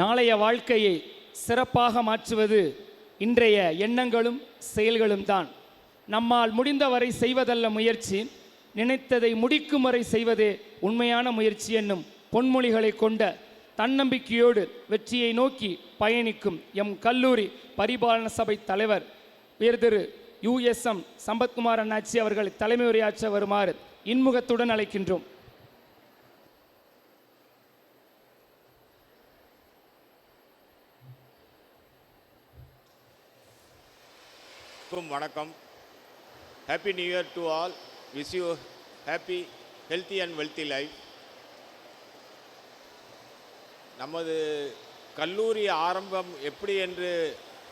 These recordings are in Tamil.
நாளைய வாழ்க்கையை சிறப்பாக மாற்றுவது இன்றைய எண்ணங்களும் செயல்களும் தான். நம்மால் முடிந்தவரை செய்வதல்ல முயற்சி நினைத்ததை முடிக்கும் வரை செய்வதே உண்மையான முயற்சி என்னும் பொன்மொழிகளை கொண்ட தன்னம்பிக்கையோடு வெற்றியை நோக்கி பயணிக்கும் எம் கல்லூரி பரிபாலன சபை தலைவர் உயர் திரு யுஎஸ்எம் சம்பத்குமார் அண்ணாச்சி அவர்களை தலைமை உரையாற்ற வருமாறு இன்முகத்துடன் அழைக்கின்றோம். அனைவருக்கும் வணக்கம். Happy new year to all wish you happy healthy and wealthy life நமது கல்லூரி ஆரம்பம் எப்படி என்று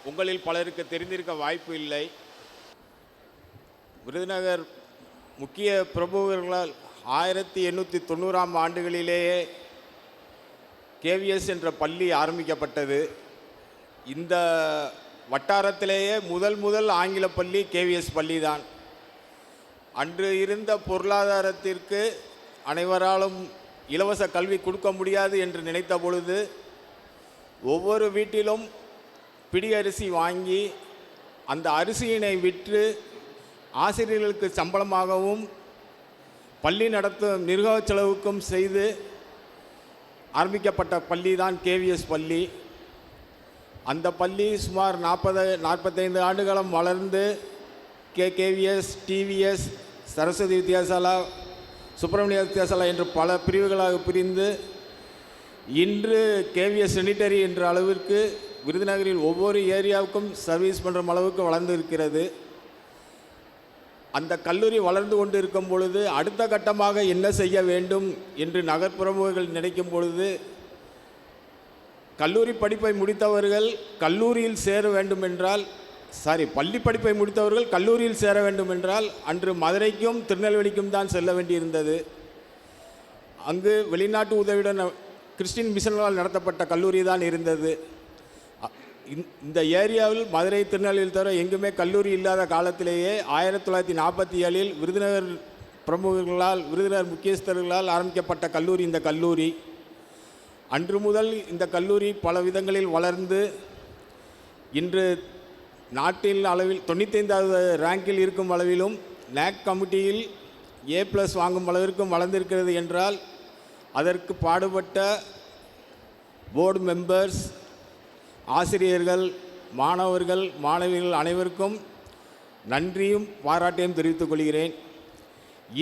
உங்களில் பலருக்கு தெரிந்திருக்க வாய்ப்பு இல்லை. விருதுநகர் முக்கிய பிரபுவர்களால் ஆயிரத்தி எண்ணூற்றி தொண்ணூறாம் ஆண்டுகளிலேயே கேவிஎஸ் என்ற பள்ளி ஆரம்பிக்கப்பட்டது. இந்த வட்டாரத்திலேயே முதல் முதல் ஆங்கில பள்ளி கேவிஎஸ் பள்ளி தான் அன்று இருந்த பொருளாதாரத்திற்கு அனைவராலும் இலவச கல்வி கொடுக்க முடியாது என்று நினைத்த பொழுது ஒவ்வொரு வீட்டிலும் பிடி அரிசி வாங்கி அந்த அரிசியினை விற்று ஆசிரியர்களுக்கு சம்பளமாகவும் பள்ளி நடத்தும் நிர்வாக செலவுக்கும் செய்து ஆரம்பிக்கப்பட்ட பள்ளி தான் கேவிஎஸ் பள்ளி. அந்த பள்ளி சுமார் நாற்பது நாற்பத்தைந்து ஆண்டுகாலம் வளர்ந்து K KVS TVS Saraswathi Vidyasala Subramania Vidyasala என்று பல பிரிவுகளாக பிரிந்து இன்று கேவிஎஸ் செனிட்டரி என்ற அளவிற்கு விருதுநகரில் ஒவ்வொரு ஏரியாவுக்கும் சர்வீஸ் பண்ணுற அளவுக்கு வளர்ந்து இருக்கிறது அந்த கல்லூரி வளர்ந்து கொண்டு இருக்கும் பொழுது அடுத்த கட்டமாக என்ன செய்ய வேண்டும் என்று நகர்ப்புறமுகள் நினைக்கும் பொழுது கல்லூரி படிப்பை முடித்தவர்கள் கல்லூரியில் சேர வேண்டும் என்றால் சாரி பள்ளி படிப்பை முடித்தவர்கள் கல்லூரியில் சேர வேண்டும் என்றால் அன்று மதுரைக்கும் திருநெல்வேலிக்கும் தான் செல்ல வேண்டியிருந்தது. அங்கு வெளிநாட்டு உதவியுடன் கிறிஸ்டின் மிஷன்களால் நடத்தப்பட்ட கல்லூரி தான் இருந்தது. இந்த ஏரியாவில் மதுரை திருநெல்வேலி தவிர எங்குமே கல்லூரி இல்லாத காலத்திலேயே ஆயிரத்தி தொள்ளாயிரத்தி நாற்பத்தி ஏழில் விருதுநகர் பிரமுகர்களால் விருதுநகர் முக்கியஸ்தர்களால் ஆரம்பிக்கப்பட்ட கல்லூரி இந்த கல்லூரி. அன்று முதல் இந்த கல்லூரி பல விதங்களில் வளர்ந்து இன்று நாட்டில் அளவில் தொண்ணூத்தைந்தாவது ரேங்கில் இருக்கும் அளவிலும் நேக் கமிட்டியில் ஏ ப்ளஸ் வாங்கும் அளவிற்கும் வளர்ந்திருக்கிறது என்றால் அதற்கு பாடுபட்ட போர்டு மெம்பர்ஸ் ஆசிரியர்கள் மாணவர்கள் மாணவிகள் அனைவருக்கும் நன்றியும் பாராட்டையும் தெரிவித்துக் கொள்கிறேன்.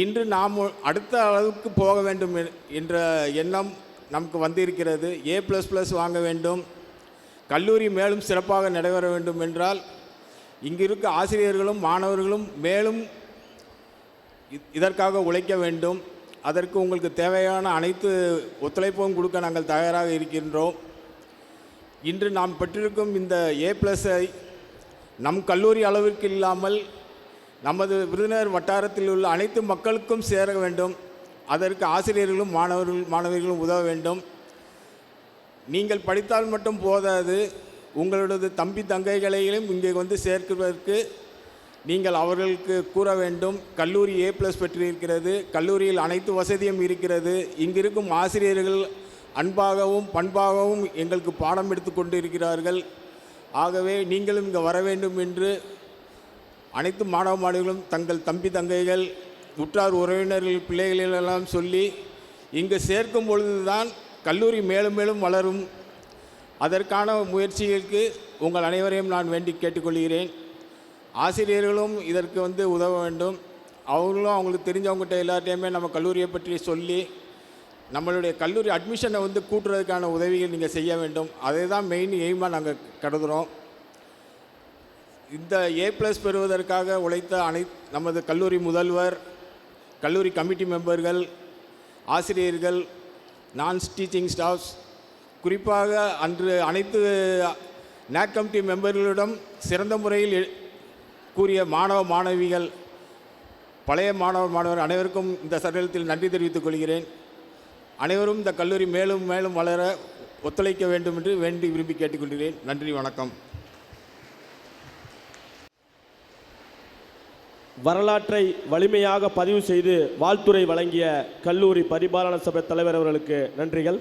இன்று நாம் அடுத்த அளவுக்கு போக வேண்டும் என்ற எண்ணம் நமக்கு வந்திருக்கிறது. ஏ ப்ளஸ் ப்ளஸ் வாங்க வேண்டும். கல்லூரி மேலும் சிறப்பாக நடைபெற வேண்டும் என்றால் இங்கிருக்க ஆசிரியர்களும் மாணவர்களும் மேலும் இதற்காக உழைக்க வேண்டும். அதற்கு உங்களுக்கு தேவையான அனைத்து ஒத்துழைப்பும் கொடுக்க நாங்கள் தயாராக இருக்கின்றோம். இன்று நாம் பெற்றிருக்கும் இந்த ஏ ப்ளஸை நம் கல்லூரி அளவிற்கு இல்லாமல் நமது விருதுநகர் வட்டாரத்தில் உள்ள அனைத்து மக்களுக்கும் சேர வேண்டும். அதற்கு ஆசிரியர்களும் மாணவர்கள் மாணவிகளும் உதவ வேண்டும். நீங்கள் படித்தால் மட்டும் போதாது. உங்களது தம்பி தங்கைகளையும் இங்கே வந்து சேர்க்குவதற்கு நீங்கள் அவர்களுக்கு கூற வேண்டும். கல்லூரி ஏ ப்ளஸ் பெற்றிருக்கிறது. கல்லூரியில் அனைத்து வசதியும் இருக்கிறது. இங்கிருக்கும் ஆசிரியர்கள் அன்பாகவும் பண்பாகவும் எங்களுக்கு பாடம் எடுத்து கொண்டிருக்கிறார்கள். ஆகவே நீங்களும் இங்கே வர வேண்டும் என்று அனைத்து மாணவ மாணவிகளும் தங்கள் தம்பி தங்கைகள் உற்றார் உறவினர்கள் பிள்ளைகளெல்லாம் சொல்லி இங்கு சேர்க்கும் பொழுதுதான் கல்லூரி மேலும் மேலும் வளரும். அதற்கான முயற்சிகளுக்கு உங்கள் அனைவரையும் நான் வேண்டி கேட்டுக்கொள்கிறேன். ஆசிரியர்களும் இதற்கு வந்து உதவ வேண்டும். அவங்களும் அவங்களுக்கு தெரிஞ்சவங்ககிட்ட எல்லார்ட்டையுமே நம்ம கல்லூரியை பற்றி சொல்லி நம்மளுடைய கல்லூரி அட்மிஷனை வந்து கூட்டுறதுக்கான உதவிகள் நீங்கள் செய்ய வேண்டும். அதை தான் மெயின் எய்மாக நாங்கள் கருதுகிறோம் இந்த ஏ ப்ளஸ் பெறுவதற்காக உழைத்த அனை நமது கல்லூரி முதல்வர் கல்லூரி கமிட்டி மெம்பர்கள் ஆசிரியர்கள் நான் டீச்சிங் ஸ்டாஃப்ஸ் குறிப்பாக அன்று அனைத்து நேக் கமிட்டி மெம்பர்களிடம் சிறந்த முறையில் கூறிய மாணவ மாணவிகள் பழைய மாணவ மாணவர் அனைவருக்கும் இந்த சதவீதத்தில் நன்றி தெரிவித்துக் கொள்கிறேன். அனைவரும் இந்த கல்லூரி மேலும் மேலும் வளர ஒத்துழைக்க வேண்டும் என்று வேண்டி விரும்பி கேட்டுக்கொள்கிறேன். நன்றி வணக்கம். வரலாற்றை வலிமையாக பதிவு செய்து வாழ்த்துரை வழங்கிய கல்லூரி பரிபாலன சபை தலைவர் அவர்களுக்கு நன்றிகள்.